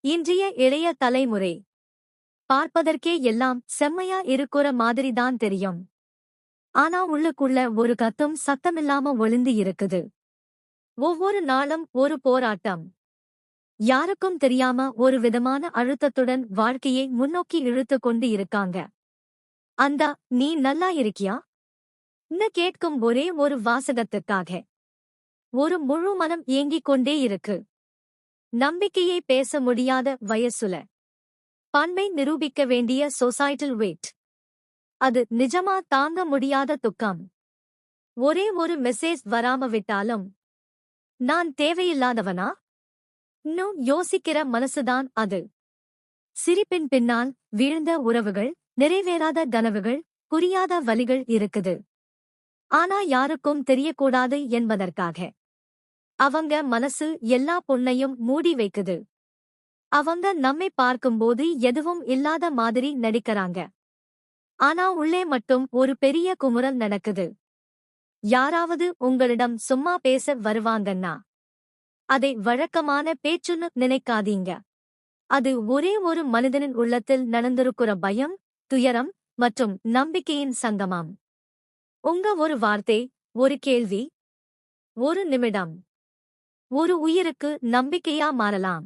இன்றைய இளைய தலைமுறை. பார்ப்பதற்கே எல்லாம் செம்மையா இருக்கிற மாதிரிதான் தெரியும். ஆனா உள்ளுக்குள்ள ஒரு கத்தும் சத்தமில்லாம ஒளிந்து இருக்குது. ஒவ்வொரு நாளும் ஒரு போராட்டம். யாருக்கும் தெரியாம ஒரு விதமான அழுத்தத்துடன் வாழ்க்கையை முன்னோக்கி இழுத்து கொண்டு இருக்காங்க. அந்தா நீ நல்லா இருக்கியா? ன்னு கேட்கும் ஒரே ஒரு வாசகத்துக்காக. ஒரு முழு மனம் ஏங்கிக் கொண்டே இருக்கு. நம்பிக்கையை பேச முடியாத வயசுல பண்பை நிரூபிக்க வேண்டிய சொசைட்டல் வெயிட் அது நிஜமா தாங்க முடியாத துக்கம். ஒரே ஒரு மெசேஜ் வராம விட்டாலும் நான் தேவையில்லாதவனா? இன்னும் யோசிக்கிற மனசுதான் அது. சிரிப்பின் பின்னால் வீழ்ந்த உறவுகள் நிறைவேறாத கனவுகள் புரியாத வலிகள் இருக்குது. ஆனா யாருக்கும் தெரியக்கூடாது என்பதற்காக. அவங்க மனசு எல்லா பொண்ணையும் மூடி வைக்குது. அவங்க நம்மை பார்க்கும்போது எதுவும் இல்லாத மாதிரி நடிக்கறாங்க. ஆனா உள்ளே மட்டும் ஒரு பெரிய குமுறல் நடக்குது. யாராவது உங்களிடம் சும்மா பேச வருவாங்கன்னா அதை வழக்கமான பேச்சுன்னு நினைக்காதீங்க. அது ஒரே ஒரு மனிதனின் உள்ளத்தில் நடந்திருக்கிற பயம் துயரம் மற்றும் நம்பிக்கையின் சங்கமாம். உங்க ஒரு வார்த்தை ஒரு கேள்வி ஒரு நிமிடம். ஒரு உயிருக்கு நம்பிக்கையா மாறலாம்.